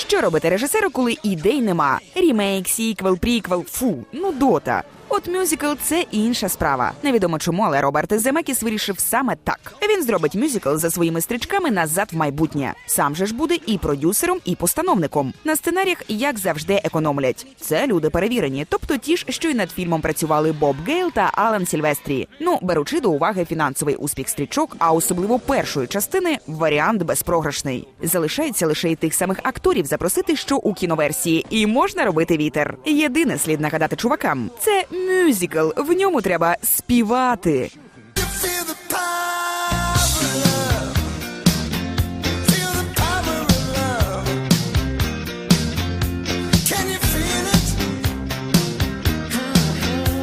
Що робити режисеру, коли ідей нема? Рімейк, сіквел, пріквел, фу, ну дота. От мюзикл це інша справа. Невідомо чому, але Роберт Земекіс вирішив саме так. Він зробить мюзикл за своїми стрічками назад в майбутнє. Сам же ж буде і продюсером, і постановником. На сценаріях, як завжди, економлять. Це люди перевірені, тобто ті ж, що й над фільмом працювали Боб Гейл та Алан Сільвестрі. Ну, беручи до уваги фінансовий успіх стрічок, а особливо першої частини, варіант безпрограшний. Залишається лише й тих самих акторів запросити, що у кіноверсії, і можна робити вітер. Єдине слід нагадати чувакам: це мюзикл. В ньому треба співати.